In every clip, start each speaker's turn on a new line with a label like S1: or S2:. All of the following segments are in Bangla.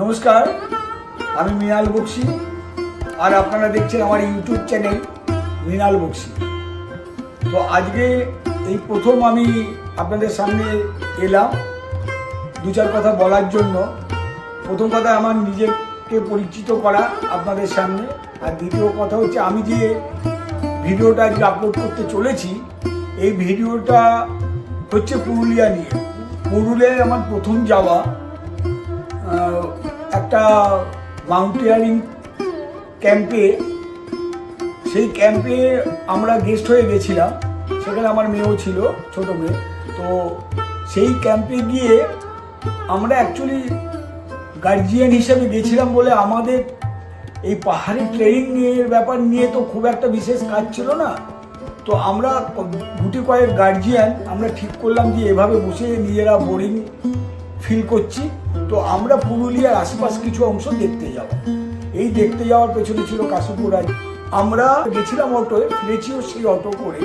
S1: নমস্কার, আমি মৃণাল বক্সি, আর আপনারা দেখছেন আমার ইউটিউব চ্যানেল মৃণাল বক্সি। তো আজকে এই প্রথম আমি আপনাদের সামনে এলাম দু চার কথা বলার জন্য। প্রথম কথা আমার নিজেকে পরিচিত করা আপনাদের সামনে, আর দ্বিতীয় কথা হচ্ছে আমি যে ভিডিওটা আজকে আপলোড করতে চলেছি, এই ভিডিওটা হচ্ছে পুরুলিয়া নিয়ে। পুরুলিয়ায় আমার প্রথম যাওয়া। একটা মাউন্টেনিয়ারিং ক্যাম্পে সেই ক্যাম্পে আমরা গেস্ট হয়ে গেছিলাম। সেখানে আমার মেয়েও ছিল, ছোট মেয়ে। তো সেই ক্যাম্পে গিয়ে আমরা অ্যাকচুয়ালি গার্জিয়ান হিসেবে গেছিলাম বলে আমাদের এই পাহাড়ি ট্রেনিং এর ব্যাপার নিয়ে তো খুব একটা বিশেষ কাজ ছিল না। তো আমরা গুটি কয়েক গার্জিয়ান আমরা ঠিক করলাম যে এভাবে বসে নিজেরা বোরিং ফিল করছি, তো আমরা পুরুলিয়ার আশেপাশে কিছু অংশ দেখতে যাব। এই দেখতে যাওয়ার পেছনে ছিল কাশীপুর আমরা গেছিলাম অটোয় ফিরেছিও সেই অটো করে।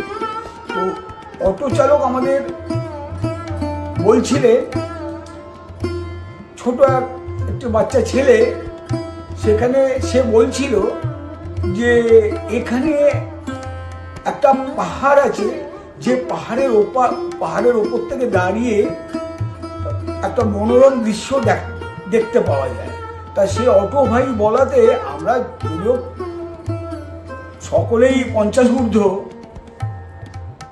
S1: তো অটো চালক আমাদের বলছিলেন ছোট এক, একটি বাচ্চা ছেলে, সেখানে সে বলছিল যে এখানে একটা পাহাড় আছে, যে পাহাড়ের ওপর পাহাড়ের ওপর থেকে দাঁড়িয়ে একটা মনোরম দৃশ্য দেখতে পাওয়া যায়। তা সে অটো ভাই বলাতে আমরা যদিও সকলেই পঞ্চাশ ঊর্ধ্ব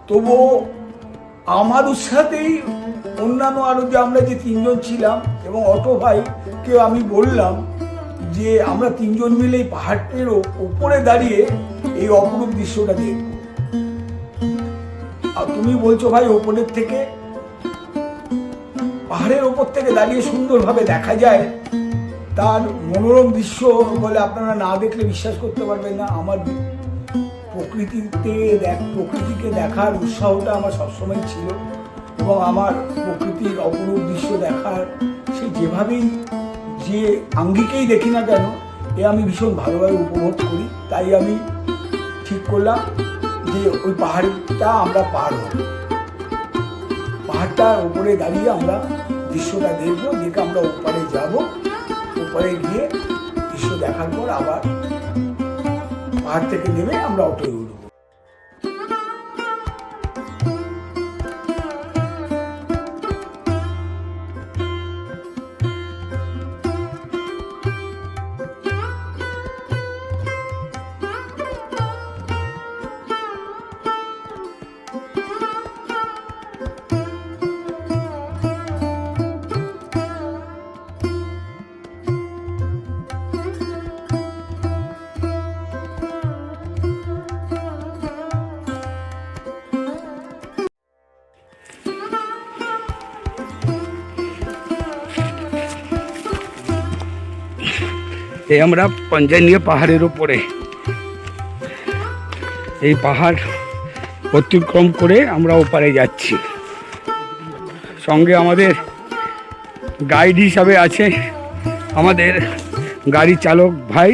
S1: তবুও আমার উৎসাহতেই অন্যান্য আরও যে আমরা যে তিনজন ছিলাম এবং অটো ভাইকে আমি বললাম যে আমরা তিনজন মিলে এই পাহাড়টির ওপরে দাঁড়িয়ে এই অপরূপ দৃশ্যটা দেখব। আর তুমি বলছো ভাই ওপরের থেকে পাহাড়ের ওপর থেকে দাঁড়িয়ে সুন্দরভাবে দেখা যায়, তার মনোরম দৃশ্য বলে আপনারা না দেখলে বিশ্বাস করতে পারবেন না। আমার প্রকৃতিতে দেখ, প্রকৃতিকে দেখার উৎসাহটা আমার সবসময় ছিল এবং আমার প্রকৃতির অপরূপ দৃশ্য দেখার সে যেভাবেই যে আঙ্গিকেই দেখি না কেন, এ আমি ভীষণ ভালোভাবে উপভোগ করি। তাই আমি ঠিক করলাম যে ওই পাহাড়টা আমরা পার হব। পাহাড়টার উপরে দাঁড়িয়ে আমরা দৃশ্যটা দেখব, দেখে আমরা ওপারে যাব। ওপারে গিয়ে দৃশ্য দেখার পর আবার পাহাড় থেকে নেমে আমরা অটোয় উঠবো।
S2: এই আমরা পঞ্জানীয় পাহাড়ের উপরে। এই পাহাড় অতিক্রম করে আমরা ওপারে যাচ্ছি। সঙ্গে আমাদের গাইড হিসাবে আছে আমাদের গাড়ি চালক ভাই।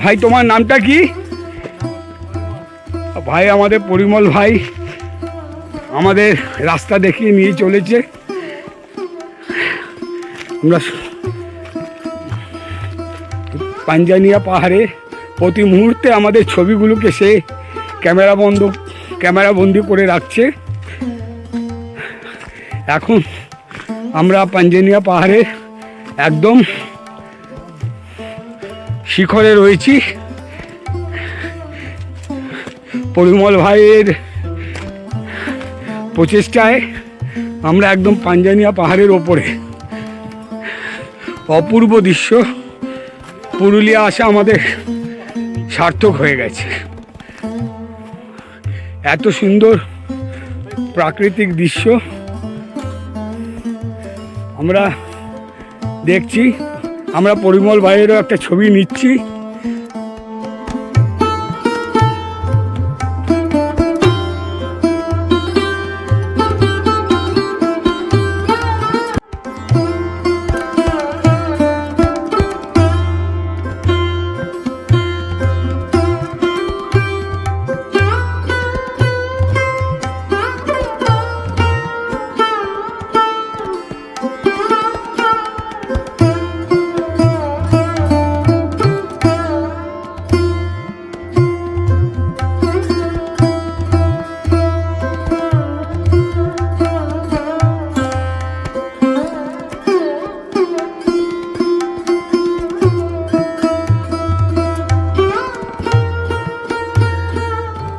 S2: ভাই, তোমার নামটা কি? ভাই, আমাদের পরিমল ভাই আমাদের রাস্তা দেখিয়ে নিয়ে চলেছে। আমরা পাঞ্জানিয়া পাহাড়ে প্রতি মুহূর্তে আমাদের ছবিগুলোকে সে ক্যামেরা বন্ধ, ক্যামেরা বন্দি করে রাখছে। এখন আমরা পাঞ্জানিয়া পাহাড়ে একদম শিখরে রয়েছি। পরিমল ভাইয়ের প্রচেষ্টায় আমরা একদম পাঞ্জানিয়া পাহাড়ের ওপরে। অপূর্ব দৃশ্য। পুরুলিয়া আসা আমাদের সার্থক হয়ে গেছে। এত সুন্দর প্রাকৃতিক দৃশ্য আমরা দেখছি, আমরা পরিমল ভাইয়েরও একটা ছবি নিচ্ছি।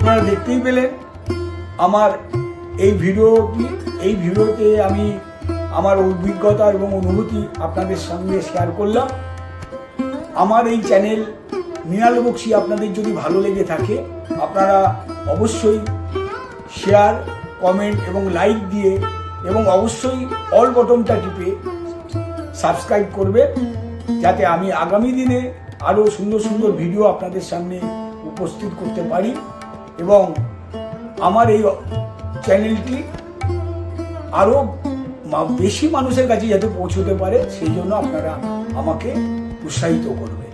S1: পেলেন আমার এই ভিডিওটি এই ভিডিওতে আমি আমার অভিজ্ঞতা এবং অনুভূতি আপনাদের সঙ্গে শেয়ার করলাম। আমার এই চ্যানেল মৃণাল বক্সি আপনাদের যদি ভালো লেগে থাকে, আপনারা অবশ্যই শেয়ার কমেন্ট এবং লাইক দিয়ে এবং অবশ্যই অল বটনটা টিপে সাবস্ক্রাইব করবে যাতে আমি আগামী দিনে আরও সুন্দর সুন্দর ভিডিও আপনাদের সামনে উপস্থিত করতে পারি। এবং আমার এই চ্যানেলটি আরও বেশি মানুষের কাছে যাতে পৌঁছতে পারে, সেই জন্য আপনারা আমাকে উৎসাহিত করবেন।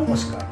S1: নমস্কার।